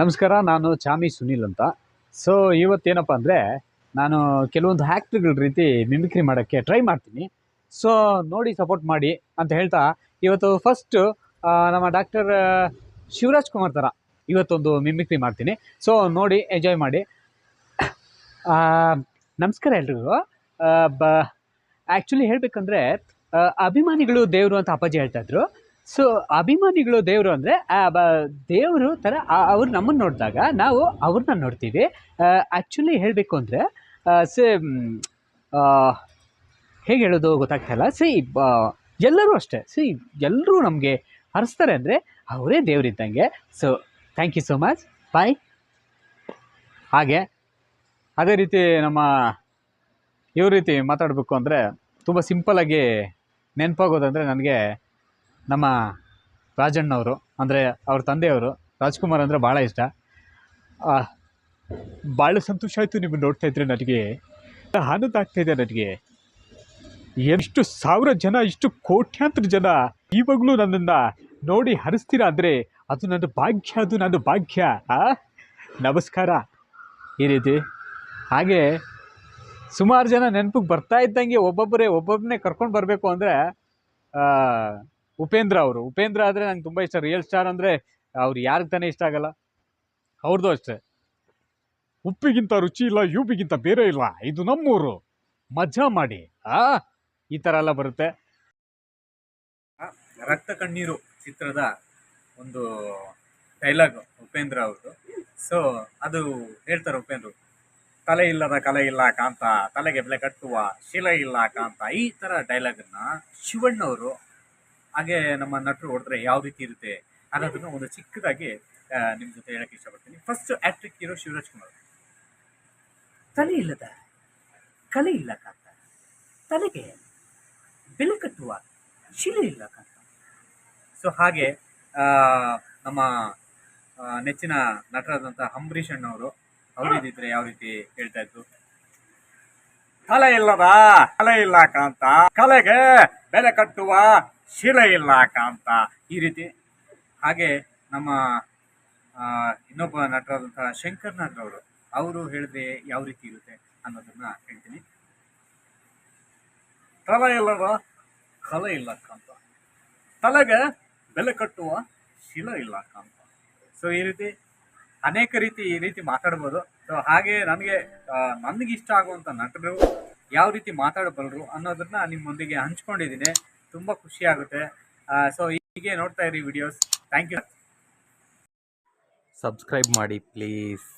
ನಮಸ್ಕಾರ, ನಾನು ಚಾಮಿ ಸುನಿಲ್ ಅಂತ. ಸೊ ಇವತ್ತೇನಪ್ಪ ಅಂದರೆ, ನಾನು ಕೆಲವೊಂದು ಹ್ಯಾಕ್ಟ್ರಿಗಳ ರೀತಿ ಮಿಮಿಕ್ರಿ ಮಾಡೋಕ್ಕೆ ಟ್ರೈ ಮಾಡ್ತೀನಿ. ಸೊ ನೋಡಿ ಸಪೋರ್ಟ್ ಮಾಡಿ ಅಂತ ಹೇಳ್ತಾ, ಇವತ್ತು ಫಸ್ಟು ನಮ್ಮ ಡಾಕ್ಟರ್ ಶಿವರಾಜ್ ಕುಮಾರ್ ಥರ ಇವತ್ತೊಂದು ಮಿಮಿಕ್ರಿ ಮಾಡ್ತೀನಿ. ಸೊ ನೋಡಿ ಎಂಜಾಯ್ ಮಾಡಿ. ನಮಸ್ಕಾರ ಎಲ್ರಿಗೂ. ಬ ಆ್ಯಕ್ಚುಲಿ ಹೇಳಬೇಕಂದ್ರೆ ಅಭಿಮಾನಿಗಳು ದೇವರು ಅಂತ ಅಪ್ಪಾಜಿ ಹೇಳ್ತಾ ಇದ್ರು. ಸೊ ಅಭಿಮಾನಿಗಳು ದೇವರು ಅಂದರೆ ದೇವರು ಥರ ಅವ್ರು ನಮ್ಮನ್ನು ನೋಡಿದಾಗ ನಾವು ಅವ್ರನ್ನ ನೋಡ್ತೀವಿ. ಆ್ಯಕ್ಚುಲಿ ಹೇಳಬೇಕು ಅಂದರೆ ಸೇ ಹೇಗೆ ಹೇಳೋದು ಗೊತ್ತಾಗ್ತಾಯಿಲ್ಲ ಸಿ ಎಲ್ಲರೂ ಅಷ್ಟೇ. ಸಿ ಎಲ್ಲರೂ ನಮಗೆ ಹರಿಸ್ತಾರೆ ಅಂದರೆ ಅವರೇ ದೇವರಿದ್ದಂಗೆ so thank you so much bye ಹಾಗೆ, ಅದೇ ರೀತಿ ನಮ್ಮ ಇವ್ರ ರೀತಿ ಮಾತಾಡಬೇಕು ಅಂದರೆ ತುಂಬ ಸಿಂಪಲಾಗಿ ನೆನಪಾಗೋದಂದರೆ ನನಗೆ ನಮ್ಮ ರಾಜಣ್ಣವರು, ಅಂದರೆ ಅವ್ರ ತಂದೆಯವರು, ರಾಜ್ಕುಮಾರ್ ಅಂದರೆ ಭಾಳ ಇಷ್ಟ. ಭಾಳ ಸಂತೋಷ ಆಯಿತು ನಿಮ್ಮನ್ನು ನೋಡ್ತಾ ಇದ್ರೆ ನನಗೆ. ಆನಂದ ಆಗ್ತಾಯಿದೆ ನನಗೆ. ಎಷ್ಟು ಸಾವಿರ ಜನ, ಇಷ್ಟು ಕೋಟ್ಯಾಂತರ ಜನ ಇವಾಗಲೂ ನನ್ನನ್ನು ನೋಡಿ ಹರಿಸ್ತೀರಾ ಅಂದರೆ ಅದು ನನ್ನ ಭಾಗ್ಯ, ಅದು ನನ್ನ ಭಾಗ್ಯ? ನಮಸ್ಕಾರ. ಈ ರೀತಿ. ಹಾಗೆ ಸುಮಾರು ಜನ ನೆನಪಿಗೆ ಬರ್ತಾ ಇದ್ದಂಗೆ ಒಬ್ಬೊಬ್ಬರೇ ಒಬ್ಬೊಬ್ಬನೇ ಕರ್ಕೊಂಡು ಬರಬೇಕು ಅಂದರೆ ಉಪೇಂದ್ರ ಅವರು. ಉಪೇಂದ್ರ ಆದರೆ ನಂಗೆ ತುಂಬ ಇಷ್ಟ. ರಿಯಲ್ ಸ್ಟಾರ್ ಅಂದರೆ ಅವ್ರು ಯಾರಿಗೆ ತಾನೇ ಇಷ್ಟ ಆಗಲ್ಲ. ಅವ್ರದ್ದು ಅಷ್ಟೇ. ಉಪ್ಪಿಗಿಂತ ರುಚಿ ಇಲ್ಲ, ಯುಪಿಗಿಂತ ಬೇರೆ ಇಲ್ಲ. ಇದು ನಮ್ಮೂರು. ಮಜಾ ಮಾಡಿ. ಆ, ಈ ಥರ ಎಲ್ಲ ಬರುತ್ತೆ. ರಕ್ತ ಕಣ್ಣೀರು ಚಿತ್ರದ ಒಂದು ಡೈಲಾಗ್ ಉಪೇಂದ್ರ ಅವ್ರದ್ದು ಸೊ ಅದು ಹೇಳ್ತಾರೆ ಉಪೇಂದ್ರ ತಲೆ ಇಲ್ಲದ ಕಲೆ ಇಲ್ಲ ಕಾಂತ, ತಲೆಗೆ ಬೆಲೆ ಕಟ್ಟುವ, ಶಿಲೆ ಇಲ್ಲ ಕಾಂತ, ಈ ಥರ ಡೈಲಾಗನ್ನ ಶಿವಣ್ಣವರು ಹಾಗೆ ನಮ್ಮ ನಟರು ಹೊಡೆದ್ರೆ ಯಾವ ರೀತಿ ಇರುತ್ತೆ ಅನ್ನೋದನ್ನು ಒಂದು ಚಿಕ್ಕದಾಗಿ ನಿಮ್ಮ ಜೊತೆ ಹೇಳಕ್ಕೆ ಇಷ್ಟಪಡ್ತೀನಿ. First hat trick hero Shivaraj Kumar ತಲೆ ಇಲ್ಲದ ಕಲೆ ಇಲ್ಲ ಕಾಂತ ತಲೆಗೆ ಬೆಲೆ ಕಟ್ಟುವ ಶಿಲೆ ಇಲ್ಲ ಕಾಂತ ಸೊ ಹಾಗೆ ಆ, ನಮ್ಮ ನೆಚ್ಚಿನ ನಟರಾದಂಥ ಅಂಬರೀಷ್ ಅಣ್ಣವರು ಅವರು ಇದ್ದಿದ್ರೆ ಯಾವ ರೀತಿ ಹೇಳ್ತಾ ಇದ್ರು? ಕಲೆ ಇಲ್ಲದ ಕಲೆ ಇಲ್ಲ ಕಾಂತ ಕಲೆಗೆ ಬೆಲೆ ಕಟ್ಟುವ ಶಿಲೆ ಇಲ್ಲ ಕಾಂತ ಈ ರೀತಿ. ಹಾಗೆ ನಮ್ಮ ಇನ್ನೊಬ್ಬ ನಟರಾದಂತಹ ಶಂಕರ್ ಅವರು ಅವರು ಹೇಳಿದ್ರೆ ಯಾವ ರೀತಿ ಇರುತ್ತೆ ಅನ್ನೋದನ್ನ ಹೇಳ್ತೀನಿ. ತಲೆ ಇಲ್ಲದ ಕಲೆ ಇಲ್ಲ ಕಾಂತ. ತಲೆಗೆ ಬೆಲೆ ಕಟ್ಟುವ ಶಿಲ ಇಲ್ಲ ಕಾಂತ. ಸೊ ಈ ರೀತಿ ಅನೇಕ ರೀತಿ ಈ ರೀತಿ ಮಾತಾಡ್ಬೋದು. ಸೊ ಹಾಗೆ ನನಗೆ ನನಗಿಷ್ಟ ಆಗುವಂಥ ನಟರು ಯಾವ ರೀತಿ ಮಾತಾಡಬಲ್ಲರು ಅನ್ನೋದನ್ನ ನಿಮ್ಮೊಂದಿಗೆ ಹಂಚ್ಕೊಂಡಿದ್ದೀನಿ. ತುಂಬ ಖುಷಿ ಆಗುತ್ತೆ. ಸೊ ಹೀಗೆ ನೋಡ್ತಾ ಇರಿ ವಿಡಿಯೋಸ್ ಥ್ಯಾಂಕ್ ಯು ಸಬ್ಸ್ಕ್ರೈಬ್ ಮಾಡಿ ಪ್ಲೀಸ್